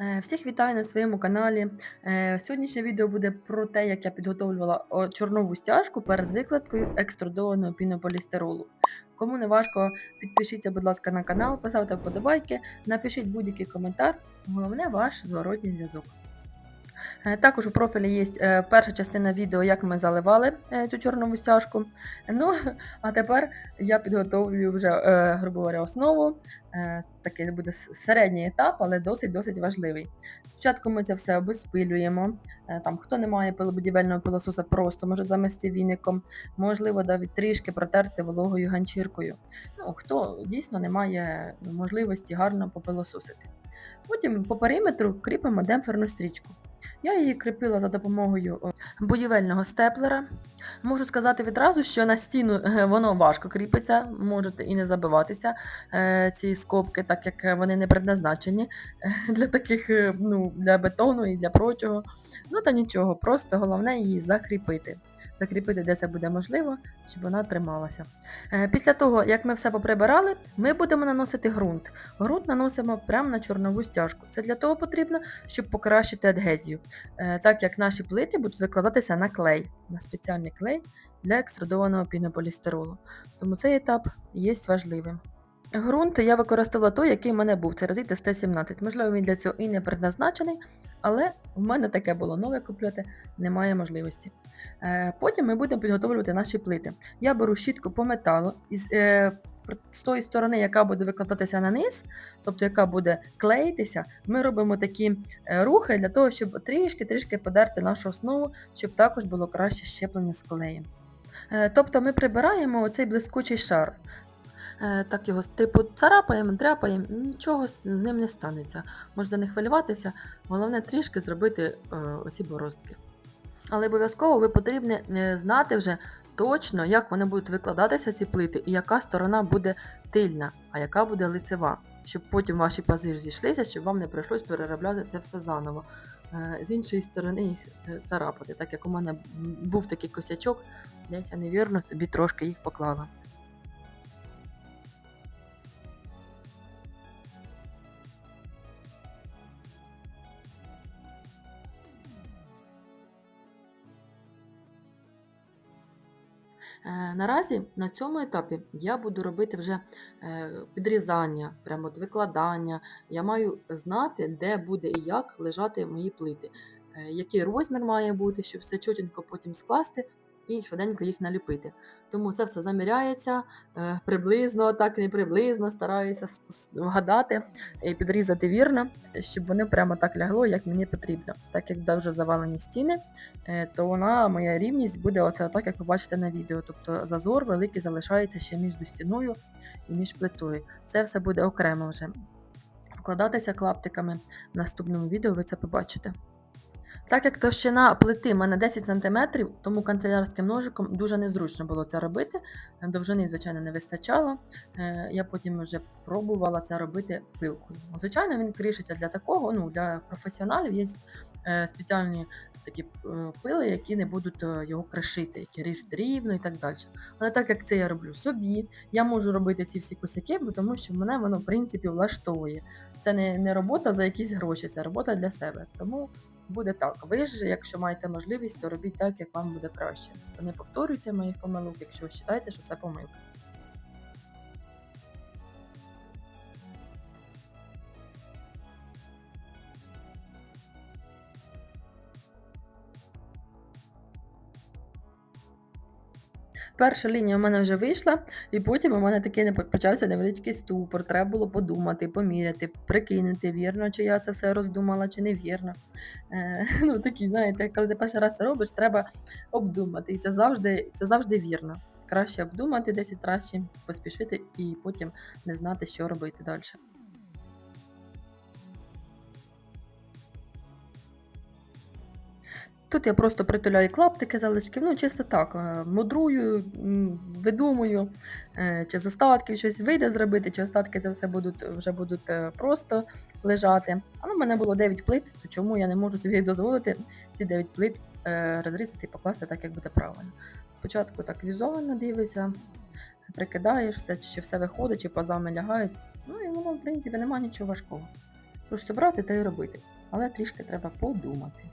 Е, Всіх вітаю на своєму каналі. Е, Сьогоднішнє відео буде про те, як я підготовлювала чорнову стяжку перед викладкою екструдованого пінополістиролу. Кому не важко, підпишіться, будь ласка, на канал, поставте вподобайки, напишіть будь-який коментар. Головне ваш зворотній зв'язок. Е, Також у профілі є е, перша частина відео, як ми заливали е, цю чорнову стяжку. Ну, а тепер я підготовлюю вже, грубо говоря, основу. Такий буде середній етап, але досить-досить важливий. Спочатку ми це все обезпилюємо. Там, хто не має пилобудівельного пилососа, просто може замести віником, можливо, навіть трішки протерти вологою ганчіркою. Ну, хто дійсно не має можливості гарно попилососити. Потім по периметру кріпимо демпферну стрічку. Я її кріпила за допомогою будівельного степлера. Можу сказати відразу, що на стіну е, воно важко кріпиться, можете і не забиватися е, ці скобки, так як вони не предназначені е, для таких, ну, для бетону і для прочого. Ну та нічого, просто головне її закріпити. Закріпити, де це буде можливо, щоб вона трималася. Е, Після того, як ми все поприбирали, ми будемо наносити ґрунт. Ґрунт наносимо прямо на чорнову стяжку. Це для того потрібно, щоб покращити адгезію, Е, так як наші плити будуть викладатися на клей, на спеціальний клей для екструдованого пінополістиролу. Тому цей етап є важливим. Ґрунт я використовувала той, який в мене був, це резит СТ-17. Можливо, він для цього і не предназначений, але в мене таке було нове купляти, немає можливості. Е, Потім ми будемо підготовлювати наші плити. Я беру щітку по металу із е, з тої сторони, яка буде викладатися на низ, тобто яка буде клеїтися, ми робимо такі е, рухи для того, щоб трішки-трішки подерти нашу основу, щоб також було краще щеплення з клеєм. Тобто ми прибираємо оцей блискучий шар. Е, Так його типу царапаємо, дряпаємо, нічого з ним не станеться. Можна не хвилюватися, головне трішки зробити е, оці бороздки. Але обов'язково ви потрібно е, знати вже точно, як вони будуть викладатися, ці плити, і яка сторона буде тильна, а яка буде лицева, щоб потім ваші пази зійшлися, щоб вам не прийшлось переробляти це все заново. З іншої сторони їх царапати, так як у мене був такий косячок, десь я невірно собі трошки їх поклала. Наразі на цьому етапі я буду робити вже е, підрізання, прямо от викладання. Я маю знати, де буде і як лежати мої плити, е, який розмір має бути, щоб все чотенько потім скласти і швиденько їх наліпити. Тому це все заміряється е, приблизно, так не приблизно, стараюся вгадати і підрізати вірно, щоб вони прямо так лягло, як мені потрібно. Так як вже завалені стіни, е, то вона, моя рівність буде оце так, як ви бачите на відео. Тобто зазор великий залишається ще між стіною і між плитою. Це все буде окремо вже вкладатися клаптиками. В наступному відео ви це побачите. Так як товщина плити в мене 10 см, тому канцелярським ножиком дуже незручно було це робити. Довжини, звичайно, не вистачало. Е, Я потім вже пробувала це робити пилкою. Звичайно, він кришиться для такого, ну, для професіоналів є е, спеціальні такі е, пили, які не будуть е, його кришити, які ріжуть рівно і так далі. Але так як це я роблю собі, я можу робити ці всі косяки, тому що мене воно в принципі влаштовує. Це не, не робота за якісь гроші, це робота для себе. Тому буде так. Ви ж, якщо маєте можливість, то робіть так, як вам буде краще. Не повторюйте моїх помилок, якщо ви вважаєте, що це помилка. Перша лінія у мене вже вийшла, і потім у мене такий почався невеличкий ступор. Треба було подумати, поміряти, прикинути, вірно, чи я це все роздумала, чи невірно. Е, ну, такі, знаєте, коли ти перший раз це робиш, треба обдумати. І це завжди, це завжди вірно. Краще обдумати 10 разів, поспішити і потім не знати, що робити далі. Тут я просто притуляю клаптики залишки, ну чисто так, е, мудрую, видумую, е, чи з остатків щось вийде зробити, чи остатки це все будуть вже будуть е, просто лежати. Але в мене було 9 плит, то чому я не можу собі дозволити ці 9 плит розрізати і покласти так, як буде правильно. Спочатку так візуально дивишся, прикидаєш все, чи все виходить, чи пазами лягають. Ну і воно, в принципі, немає нічого важкого. Просто брати та й робити. Але трішки треба подумати.